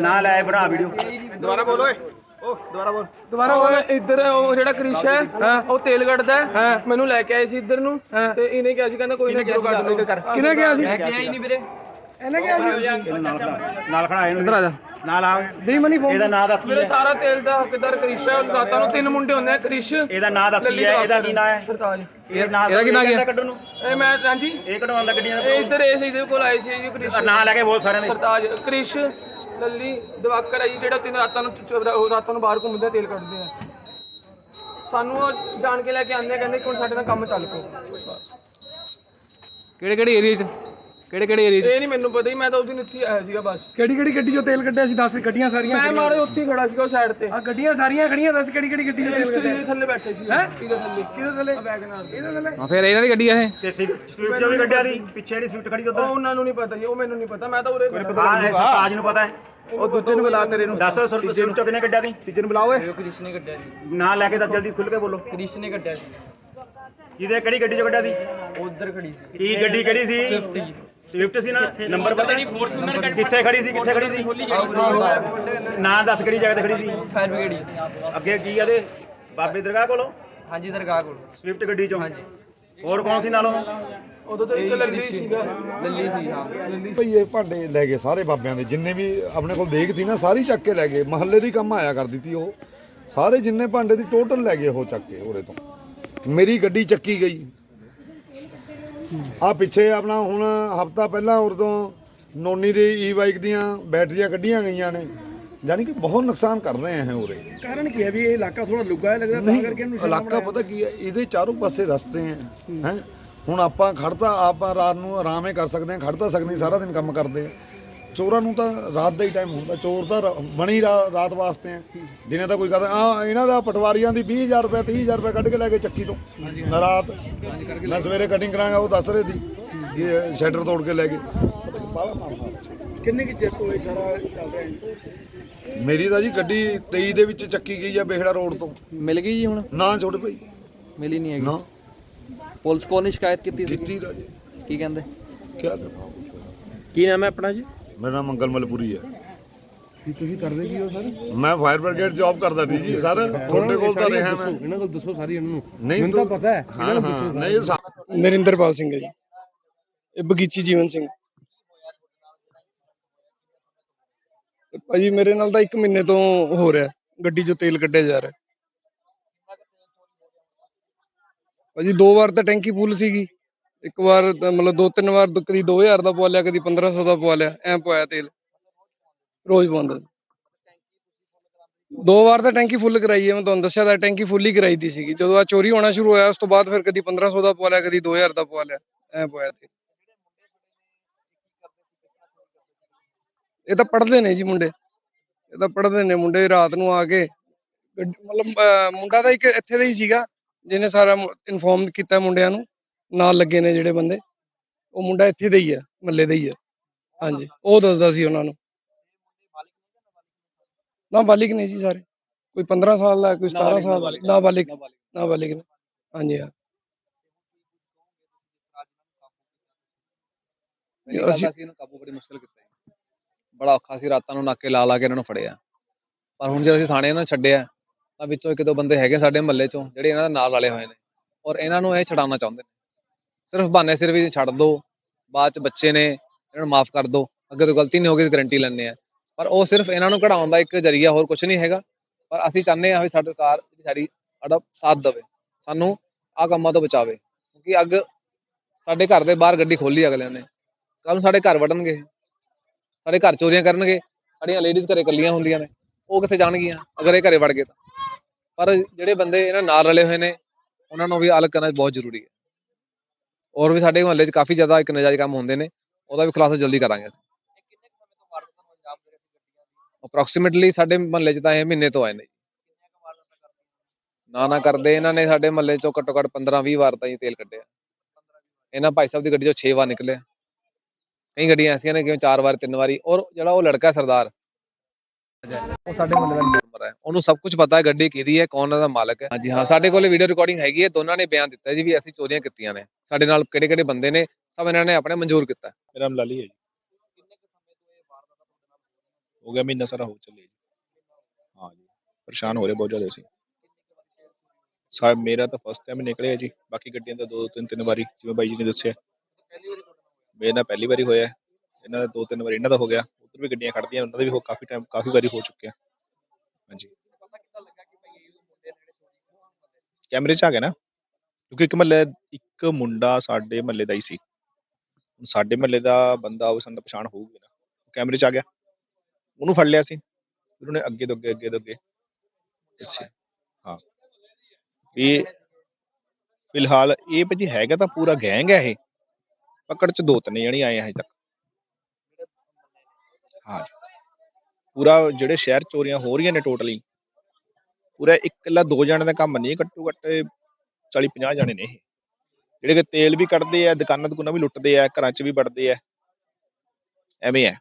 ਨਾ ਲੈ ਬਣਾ ਵੀਡੀਓ। ਦੁਬਾਰਾ ਬੋਲ ਓਏ। ਉਹ ਦੁਬਾਰਾ ਬੋਲ। ਦੁਬਾਰਾ ਉਹ ਇੱਧਰ ਉਹ ਜਿਹੜਾ ਕ੍ਰਿਸ਼ ਹੈ ਉਹ ਤੇਲ ਕੱਢਦਾ ਹੈ। ਮੈਨੂੰ ਲੈ ਕੇ ਆਏ ਸੀ ਇੱਧਰ ਨੂੰ ਤੇ ਇਹਨੇ ਕਿਹਾ ਸੀ ਕਹਿੰਦਾ ਕੋਈ ਨਾ ਕੱਢ ਲਓ ਕਿਹਨੇ ਕਿਹਾ ਸੀ? ਇਹਨੇ ਕਿਹਾ ਸੀ? ਨਾਲ ਖੜਾ ਨਾਲ ਖੜਾ ਇਹਨੂੰ ਇੱਧਰ ਆ ਜਾ। ਨਾਲ ਆ। ਦੀ ਮਨੀ ਫੋਨ ਇਹਦਾ ਨਾਂ ਦੱਸ ਕੀ ਮੇਰੇ ਹੈ? ਸਾਰਾ ਤੇਲ ਦਾ ਹੱਕਦਾਰ ਕ੍ਰਿਸ਼ ਹੈ ਰਾਤਾਂ ਨੂੰ ਤਿੰਨ ਮੁੰਡੇ ਹੁੰਦੇ ਆ ਕ੍ਰਿਸ਼ ਇਹਦਾ ਨਾਂ ਦੱਸ ਕੀ ਹੈ? ਇਹਦਾ ਕੀ ਨਾਂ ਹੈ? ਸਰਤਾਜ। ਇਹ ਨਾਂ ਇਹਦਾ ਕੀ ਨਾਂ ਗਿਆ ਕੱਢਣ ਨੂੰ। ਇਹ ਮੈਂ ਹਾਂਜੀ? ਇਹ ਕਢਵਾਉਂਦਾ ਗੱਡੀਆਂ ਇਹ ਇੱਧਰ ਇਸ ਇਹਦੇ ਕੋਲ ਆਏ ਸੀ ਜੀ ਕ੍ਰਿਸ਼। ਦਾ ਨਾਂ ਲੈ ਕੇ ਬੋਲ ਸਾਰਿਆਂ ਦੇ। ਸਰਤਾਜ ਕ੍ਰਿਸ਼ ਲੱਲੀ ਦਿਵਾਕਰ ਹੈ ਜੀ ਜਿਹੜਾ ਤਿੰਨ ਰਾਤਾਂ ਨੂੰ ਚ- ਉਹ ਰਾਤਾਂ ਨੂੰ ਬਾਹਰ ਘੁੰਮਦੇ ਆ, ਤੇਲ ਕੱਢਦੇ ਆ। ਸਾਨੂੰ ਉਹ ਜਾਣ ਕੇ ਲੈ ਕੇ ਆਉਂਦੇ ਆ ਕਹਿੰਦੇ ਕਿ ਹੁਣ ਸਾਡੇ ਨਾਲ ਕੰਮ ਚੱਲ ਪਓ ਕਿਹੜੇ ਕਿਹੜੇ ਏਰੀਆ 'ਚ? ਕਿਹੜੇ ਕਿਹੜੇ ਏਰੀਆ 'ਚ? ਇਹ ਨਹੀਂ ਮੈਨੂੰ ਪਤਾ ਹੀ ਮੈਂ ਤਾਂ ਉਸ ਦਿਨ ਇੱਥੇ ਹੀ ਆਇਆ ਸੀਗਾ ਬਸ। ਕਿਹੜੀ ਕਿਹੜੀ ਗੱਡੀ ਚੋਂ ਤੇਲ ਕੱਢਿਆ ਸੀ? ਦੱਸ ਗੱਡੀਆਂ ਸਾਰੀਆਂ ਮੈਂ ਮਾਰੇ ਉੱਥੇ ਹੀ ਖੜਾ ਸੀਗਾ ਸਾਈਡ ਤੇ। ਆ ਗੱਡੀਆਂ ਸਾਰੀਆਂ ਖੜੀਆਂ ਦੱਸ ਕਿਹੜੀ ਕਿਹੜੀ ਗੱਡੀ ਚੋਂ ਤੇਲ ਕੱਢਿਆ? ਇਹਦੇ ਥੱਲੇ ਬੈਠੇ ਸੀ ਇਹਦੇ ਥੱਲੇ। ਕਿਹਦੇ ਥੱਲੇ? ਵੈਗਨਾਰ ਦੇ। ਇਹਦੇ ਥੱਲੇ। ਹਾਂ ਫਿਰ ਇਹਨਾਂ ਦੀ ਗੱਡੀ ਆ ਇਹ? ਤੇ ਸਵਿਫਟ ਜੋ ਵੀ ਗੱਡਿਆ ਦੀ ਪਿੱਛੇ ਜਿਹੜੀ ਸਵਿਫਟ ਖੜੀ ਉਹ ਉਧਰ ਉਹਨਾਂ ਨੂੰ ਨਹੀਂ ਪਤਾ ਜੀ ਉਹ ਮੈਨੂੰ ਨਹੀਂ ਪਤਾ ਮੈਂ ਤਾਂ ਉਰੇ। ਹਾਂ ਇਹ ਸਰਤਾਜ ਨੂੰ ਪਤਾ ਹੈ। ਉਹ ਦੂਜੇ ਨੂੰ ਬੁਲਾ ਤੇਰੇ ਨੂੰ। ਦੱਸ ਸਵਿਫਟ ਕਿੰਨੇ ਗੱਡਿਆ ਦੀ ਤੀਜੇ ਨੂੰ ਬੁਲਾ ਓਏ। ਕ੍ਰਿਸ਼ ਨੇ ਕੱਢਿਆ ਜੀ ਨਾਂ ਲੈ ਕੇ ਦੱਸ ਜਲਦੀ ਖੁੱਲ ਕੇ ਬੋਲੋ। ਕ੍ਰਿਸ਼ ਨੇ ਕੱਢਿਆ ਜੀ ਇਹਦੇ ਕਿਹੜੀ ਗੱਡੀ ਚੋਂ ਗੱਡਿਆ ਦੀ ਉਧਰ ਖੜੀ ਸੀ। ਕੀ ਗੱਡੀ ਕਿਹੜੀ ਸੀ? ਸਵਿਫਟ ਜੀ। ਸਵਿਫਟ ਸੀ ਨਾ ਨੰਬਰ ਪਤਾ? ਨਹੀਂ ਕਿੱਥੇ ਖੜੀ ਸੀ ਕਿੱਥੇ ਖੜੀ ਸੀ? ਨਾਂ ਦੱਸ ਕਿਹੜੀ ਜਗ੍ਹਾ ਤੇ ਖੜੀ ਸੀ? ਫਾਇਰ ਬ੍ਰਿਗੇਡ ਅੱਗੇ ਕੀ ਆ ਦੇ ਬਾਬੇ ਦਰਗਾਹ ਕੋਲੋਂ? ਹਾਂਜੀ ਦਰਗਾਹ ਕੋਲ। ਸਵਿਫਟ ਗੱਡੀ ਚੋਂ? ਹੋਰ ਕੌਣ ਸੀ ਨਾਲੋਂ? ਉਦੋਂ ਤਾਂ ਇੱਕ ਲੱਲੀ ਸੀਗਾ। ਲੱਲੀ ਸੀ ਹਾਂ। ਲੱਲੀ ਭਈ ਇਹ ਭਾਂਡੇ ਲੈ ਗਏ ਸਾਰੇ ਬਾਬਿਆਂ ਦੇ। ਜਿੰਨੇ ਵੀ ਆਪਣੇ ਕੋਲ ਦੇਖ ਸੀ ਨਾ ਸਾਰੀ ਚੱਕ ਕੇ ਲੈ ਗਏ। ਮਹੱਲੇ ਦੀ ਕੰਮ ਆਇਆ ਕਰਦੀ ਤੀ ਉਹ। ਸਾਰੇ ਜਿੰਨੇ ਭਾਂਡੇ ਦੀ ਟੋਟਲ ਲੈ ਗਏ ਉਹ ਚੱਕ ਕੇ ਉਰੇ ਤੋਂ। ਮੇਰੀ ਗੱਡੀ ਚੱਕੀ ਗਈ। ਆ ਪਿੱਛੇ ਆਪਣਾ ਹੁਣ ਹਫਤਾ ਪਹਿਲਾਂ ਉਰ ਤੋਂ ਨੋਨੀ ਦੇ ਈ ਬਾਈਕ ਦੀਆਂ ਬੈਟਰੀਆਂ ਕੱਢੀਆਂ ਗਈਆਂ ਨੇ। ਯਾਨੀ ਕਿ ਬਹੁਤ ਨੁਕਸਾਨ ਕਰ ਰਹੇ ਹੈ ਉਰੇ। ਕਾਰਨ ਕੀ ਹੈ ਵੀ ਇਹ ਇਲਾਕਾ ਥੋੜਾ ਲੁੱਗਾ ਹੈ ਲੱਗਦਾ ਤਾਂ ਕਰਕੇ ਇਹਨੂੰ ਇਲਾਕਾ ਪਤਾ ਕੀ ਹੈ ਇਹਦੇ ਚਾਰੋਂ ਪਾਸੇ ਰਸਤੇ ਹੈ ਹੈ। ਹੁਣ ਆਪਾਂ ਖੜਦਾ ਆਪਾਂ ਰਾਤ ਨੂੰ ਆਰਾਮ ਕਰ ਸਕਦੇ ਹਾਂ ਖੜਦਾ ਸਕਦੇ ਸਾਰਾ ਦਿਨ ਕੰਮ ਕਰਦੇ ਆ। ਚੋਰਾਂ ਨੂੰ ਤਾਂ ਰਾਤ ਦਾ ਹੀ ਟਾਈਮ ਹੁੰਦਾ ਚੋਰ ਤਾਂ ਰਾ- ਬਣੀ ਰਾ- ਰਾਤ ਵਾਸਤੇ ਆ ਦਿਨੇ ਤਾਂ ਕੋਈ ਕਰਦਾ ਆ ਇਹਨਾਂ ਦਾ ਪਟਵਾਰੀਆਂ ਦੀ 20000 ਰੁਪਏ 30000 ਰੁਪਏ ਕੱਢ ਕੇ ਲੈ ਗਏ ਚੱਕੀ ਤੋਂ। ਰਾਤ ਮੈਂ ਸਵੇਰੇ ਕਟਿੰਗ ਕਰਾਂਗਾ ਉਹ ਦੱਸ ਰਹੇ ਸੀ ਕਿ ਸ਼ੈਟਰ ਤੋੜ ਕੇ ਲੈ ਗਏ। ਪਤਾ ਨਹੀਂ ਬਾਹਲਾ ਮਾਰਦਾ ਕਿੰਨੇ ਕਿ ਚਿਰ ਤੋਂ ਇਹ ਸਾਰਾ ਚੱਲ ਰਿਹਾ ਹੈ? ਮੇਰੀ ਤਾਂ ਜੀ ਗੱਡੀ 23 ਦੇ ਵਿੱਚ ਚੱਕੀ ਗਈ ਆ ਬੇਖੜਾ ਰੋਡ ਤੋਂ। ਮਿਲ ਗਈ ਜੀ ਹੁਣ? ਨਾ ਛੋਟੇ ਭਾਈ। ਮਿਲੀ ਨਹੀਂ ਹੈਗੀ। ਨਾ। ਪੁਲਿਸ ਕੋਲ ਨਹੀਂ ਸ਼ਿਕਾਇਤ ਕੀਤੀ ਸੀ? ਕੀਤੀ ਕੀ ਕਹਿੰਦੇ? ਕੀ ਕਰਨਾ ਕੀ ਨਾਮ ਹੈ ਆਪਣਾ ਜੀ? ਮੇਰਾ ਨਾਮ ਮੰਗਲ ਮਲਪੁਰੀ ਹੈ। ਕੀ ਤੁਸੀਂ ਕਰਦੇ ਕੀ ਹੋ ਸਰ? ਮੈਂ ਫਾਇਰ ਬ੍ਰਿਗੇਡ ਜੌਬ ਕਰਦਾ ਸੀ ਜੀ ਸਰ ਤੁਹਾਡੇ ਕੋਲ ਤਾਂ ਰਿਹਾ ਮੈਂ। ਇਹਨਾਂ ਕੋਲ ਦੱਸੋ ਸਾਰੀ ਇਹਨਾਂ ਨੂੰ। ਨਹੀਂ ਤਾਂ ਪਤਾ ਹੈ ਨਹੀਂ ਸਾ- ਨਰਿੰਦਰਪਾਲ ਸਿੰਘ ਹੈ ਜੀ। ਇਹ ਬਗੀਚੀ ਜੀਵਨ ਸਿੰਘ। ਭਾਜੀ ਮੇਰੇ ਨਾਲ ਤਾਂ 1 ਮਹੀਨੇ ਤੋਂ ਹੋ ਰਿਹਾ ਗੱਡੀ 'ਚੋਂ ਤੇਲ ਕੱਢਿਆ ਜਾ ਰਿਹਾ ਭਾਜੀ ਦੋ ਵਾਰ ਤਾਂ ਟੈਂਕੀ ਫੁੱਲ ਸੀਗੀ। ਇੱਕ ਵਾਰ ਤਾਂ ਮਤਲਬ ਦੋ ਤਿੰਨ ਵਾਰ ਤਾਂ ਕਦੀ 2000 ਦਾ ਪਵਾ ਲਿਆ, ਕਦੀ 1500 ਦਾ ਪਵਾ ਲਿਆ, ਐਂ ਪਵਾਇਆ ਤੇਲ। ਰੋਜ਼ ਪਾਉਂਦਾ। ਦੋ ਵਾਰ ਤਾਂ ਟੈਂਕੀ ਫੁੱਲ ਕਰਾਈ ਹੈ, ਮੈਂ ਤੁਹਾਨੂੰ ਦੱਸਿਆ ਤਾਂ ਟੈਂਕੀ ਫੁੱਲ ਹੀ ਕਰਾਈ ਦੀ ਸੀਗੀ। ਜਦੋਂ ਆ ਚੋਰੀ ਹੋਣਾ ਸ਼ੁਰੂ ਹੋਇਆ, ਉਸ ਤੋਂ ਬਾਅਦ ਫਿਰ ਕਦੀ 1500 ਦਾ ਪਵਾ ਲਿਆ, ਕਦੀ 2000 ਦਾ ਪਵਾ ਲਿਆ, ਐਂ ਪਵਾਇਆ ਤੇਲ। ਇਹ ਤਾਂ ਪੜਦੇ ਨੇ ਜੀ ਮੁੰਡੇ। ਇਹ ਤਾਂ ਪੜਦੇ ਨੇ ਮੁੰਡੇ, ਰਾਤ ਨੂੰ ਆ ਕੇ ਮਤਲਬ ਮੁੰਡਾ ਤਾਂ ਇੱਕ ਇੱਥੇ ਦਾ ਹੀ ਸੀਗਾ, ਜਿਹਨੇ ਸਾਰਾ ਇਨਫੋਰਮ ਕੀਤਾ ਮੁੰਡਿਆਂ ਨੂੰ। ਨਾਲ ਲੱਗੇ ਨੇ ਜਿਹੜੇ ਬੰਦੇ। ਉਹ ਮੁੰਡਾ ਇੱਥੇ ਦਾ ਹੀ ਹੈ ਮੱਲੇ ਦਾ ਹੀ ਹੈ ਹਾਂਜੀ ਉਹ ਦੱਸਦਾ ਸੀ ਉਹਨਾਂ ਨੂੰ। ਨਾ ਬਾਲਿਕ ਨਹੀਂ ਜੀ ਸਾਰੇ। ਕੋਈ 15 ਸਾਲ ਦਾ ਕੋਈ 17 ਸਾਲ ਦਾ। ਨਾ ਬਾਲਿਕ ਨਾ। ਬਾਲਿਕ ਹਾਂਜੀ ਹਾਂ। ਅਸੀਂ ਅਸੀਂ ਇਹਨੂੰ ਕਾਬੂ ਬੜੀ ਮੁਸ਼ਕਲ ਕੀਤਾ। ਬੜਾ ਔਖਾ ਸੀ ਰਾਤਾਂ ਨੂੰ ਨਾਕੇ ਲਾ ਲਾ ਕੇ ਇਹਨਾਂ ਨੂੰ ਫੜਿਆ। ਪਰ ਹੁਣ ਜਦੋਂ ਅਸੀਂ ਥਾਣੇ ਇਹਨਾਂ ਨੂੰ ਛੱਡਿਆ ਤਾਂ ਵਿੱਚੋਂ ਇੱਕ ਦੋ ਬੰਦੇ ਹੈਗੇ ਸਾਡੇ ਮਹੱਲੇ ਚੋਂ ਜਿਹੜੇ ਇਹਨਾਂ ਦੇ ਨਾਲ ਵਾਲੇ ਹੋਏ ਨੇ। ਔਰ ਇਹਨਾਂ ਨੂੰ ਇਹ ਛਡਾਉਣਾ ਚਾਹੁੰਦੇ ਨੇ। ਸਿਰਫ ਬਹਾਨੇ ਸਿਰ ਵੀ ਛੱਡ ਦੋ, ਬਾਅਦ ਚ ਬੱਚੇ ਨੇ ਇਹਨਾਂ ਨੂੰ ਮਾਫ ਕਰ ਦੋ। ਅੱਗੇ ਤੋਂ ਗਲਤੀ ਨਹੀਂ ਹੋ ਹੋਗੀ ਗਾਰੰਟੀ ਲੈਂਦੇ ਆ ਪਰ ਉਹ ਸਿਰਫ ਇਹਨਾਂ ਨੂੰ ਕਢਾਉਣ ਦਾ ਇੱਕ ਜਰੀਆ ਹੋਰ ਕੁਝ ਨਹੀਂ ਹੈਗਾ। ਪਰ ਅਸੀਂ ਚਾਹੁੰਦੇ ਹਾਂ ਵੀ ਸਾਡੀ ਸਰਕਾਰ ਸਾਡੀ, ਸਾਡਾ ਸਾਥ ਦੇਵੇ। ਸਾਨੂੰ ਆ ਕੰਮਾਂ ਤੋਂ ਬਚਾਵੇ। ਕਿਉਂਕਿ ਅੱਗ ਸਾਡੇ ਘਰ ਦੇ ਬਾਹਰ ਗੱਡੀ ਖੋਲੀ ਅਗਲਿਆਂ ਨੇ। ਕੱਲ ਨੂੰ ਸਾਡੇ ਘਰ ਵੜਨਗੇ ਸਾਡੇ ਘਰ ਚੋਰੀਆਂ ਕਰਨਗੇ। ਸਾਡੀਆਂ ਲੇਡੀਜ਼ ਘਰੇ ਇਕੱਲੀਆਂ ਹੁੰਦੀਆਂ ਨੇ। ਉਹ ਕਿੱਥੇ ਜਾਣਗੀਆਂ? ਅਗਰ ਇਹ ਘਰੇ ਵੜ ਗਏ ਤਾਂ। ਪਰ ਜਿਹੜੇ ਬੰਦੇ ਇਹਨਾਂ ਨਾਲ ਰਲੇ ਹੋਏ ਨੇ, ਉਹਨਾਂ ਨੂੰ ਵੀ ਅਲੱਗ ਕਰਨਾ ਬਹੁਤ ਜ਼ਰੂਰੀ ਹੈ। ਔਰ ਵੀ ਸਾਡੇ ਮੁਹੱਲੇ 'ਚ ਕਾਫੀ ਜ਼ਿਆਦਾ ਇੱਕ ਨਜਾਇਜ਼ ਕੰਮ ਹੁੰਦੇ ਨੇ ਉਹਦਾ ਵੀ ਖੁਲਾਸਾ ਜਲਦੀ ਕਰਾਂਗੇ ਅਸੀਂ। ਅਪਰੋਕਸੀਮੇਟਲੀ ਸਾਡੇ ਮੁਹੱਲੇ 'ਚ ਤਾਂ ਇਹ ਮਹੀਨੇ ਤੋਂ ਆਏ ਨੇ। ਨਾ? ਨਾ ਕਰਦੇ ਇਹਨਾਂ ਨੇ ਸਾਡੇ ਮੁਹੱਲੇ 'ਚੋਂ ਘੱਟੋ ਘੱਟ 15 20 ਵਾਰ ਤਾਂ ਹੀ ਤੇਲ ਕੱਢਿਆ। ਇਹਨਾਂ ਭਾਈ ਸਾਹਿਬ ਦੀ ਗੱਡੀ 'ਚੋਂ 6 ਵਾਰ ਨਿਕਲੇ ਕਈ ਗੱਡੀਆਂ ਐਸੀਆਂ ਨੇ ਕਿ ਚਾਰ ਵਾਰ ਤਿੰਨ ਵਾਰੀ ਔਰ ਜਿਹੜਾ ਉਹ ਲੜਕਾ ਸਰਦਾਰ। ਉਹ ਸਾਡੇ ਮੁਹੱਲੇ ਦਾ ਮੈਂਬਰ ਹੈ। ਉਹਨੂੰ ਸਭ ਕੁਝ ਪਤਾ ਹੈ ਗੱਡੀ ਕਿਹਦੀ ਹੈ ਕੌਣ ਉਹਦਾ ਮਾਲਕ ਹੈ। ਹਾਂਜੀ ਹਾਂ ਸਾਡੇ ਕੋਲੇ ਵੀਡੀਓ ਰਿਕਾਰਡਿੰਗ ਹੈਗੀ ਹੈ ਦੋਨਾਂ ਨੇ ਬਿਆਨ ਦਿੱਤਾ ਜੀ ਵੀ ਅਸੀਂ ਚੋਰੀਆਂ ਕੀਤੀਆਂ ਨੇ। ਸਾਡੇ ਨਾਲ ਕਿਹੜੇ ਕਿਹੜੇ ਬੰਦੇ ਨੇ, ਸਭ ਇਹਨਾਂ ਨੇ ਆਪਣੇ ਮਨਜ਼ੂਰ ਕੀਤਾ। ਮੇਰਾ ਨਾਮ ਲਾਲੀ ਹੈ ਜੀ। ਹੋ ਗਿਆ ਮਹੀਨਾ ਸਾਰਾ ਹੋ ਚੱਲੇ ਜੀ। ਹਾਂ ਜੀ, ਪਰੇਸ਼ਾਨ ਹੋ ਰਹੇ ਬਹੁਤ ਜ਼ਿਆਦਾ ਸੀ ਸਾ ਮੇਰਾ ਤਾਂ ਫਸਟ ਟਾਈਮ ਨਿਕਲਿਆ ਜੀ, ਬਾਕੀ ਗੱਡੀਆਂ ਤਾਂ ਦੋ ਤਿੰਨ ਤਿੰਨ ਵਾਰੀ, ਜਿਵੇਂ ਬਾਈ ਜੀ ਨੇ ਦੱਸਿਆ। ਮੇਰੇ ਨਾਲ ਪਹਿਲੀ ਵਾਰੀ ਹੋਇਆ, ਇਹਨਾਂ ਦਾ ਦੋ ਤਿੰਨ ਵਾਰੀ, ਇਹਨਾਂ ਦਾ ਹੋ ਗਿਆ। ਉਧਰ ਵੀ ਗੱਡੀਆਂ ਖੜਦੀਆਂ ਉਹਨਾਂ ਦਾ ਵੀ ਹੋ ਕਾਫੀ ਟਾਈਮ ਕਾਫੀ ਵਾਰੀ ਹੋ ਚੁੱਕਿਆ। ਹਾਂਜੀ। ਕੈਮਰੇ 'ਚ ਆ ਗਿਆ ਨਾ? ਕਿਉਂਕਿ ਇੱਕ ਮਹੱਲੇ, ਇੱਕ ਮੁੰਡਾ ਸਾਡੇ ਮਹੱਲੇ ਦਾ ਹੀ ਸੀ। ਸਾਡੇ ਮਹੱਲੇ ਦਾ ਬੰਦਾ ਉਹ ਸਾਨੂੰ ਪਛਾਣ ਹੋਊਗੀ ਨਾ। ਕੈਮਰੇ 'ਚ ਆ ਗਿਆ। ਉਹਨੂੰ ਫੜ ਲਿਆ ਸੀ। ਉਹਨੇ ਅੱਗੇ ਤੋਂ ਅੱਗੇ ਅੱਗੇ ਤੋਂ ਅੱਗੇ ਅੱਛਾ ਹਾਂ। ਇਹ ਫਿਲਹਾਲ ਇਹ ਭਾਜੀ ਹੈਗਾ ਤਾਂ ਪੂਰਾ ਗੈਂਗ ਹੈ ਇਹ। ਪਕੜ 'ਚ ਦੋ ਤਿੰਨ ਜਣੇ ਆਏ ਹਜੇ ਤੱਕ। ਹਾਂ। ਪੂਰਾ ਜਿਹੜੇ ਸ਼ਹਿਰ ਚੋਰੀਆਂ ਹੋ ਰਹੀਆਂ ਨੇ ਟੋਟਲੀ ਪੂਰਾ ਇਕੱਲਾ ਦੋ ਜਣੇ ਦਾ ਕੰਮ ਨਹੀਂ, ਘੱਟੋ ਘੱਟ 40 50 ਜਾਣੇ ਨੇ ਇਹ। ਜਿਹੜੇ ਕਿ ਤੇਲ ਵੀ ਕੱਢਦੇ ਆ ਦੁਕਾਨਾਂ ਦੁਕਾਨਾਂ ਵੀ ਲੁੱਟਦੇ ਆ, ਘਰਾਂ 'ਚ ਵੀ ਵੜਦੇ ਆ। ਐਵੇਂ ਹੈ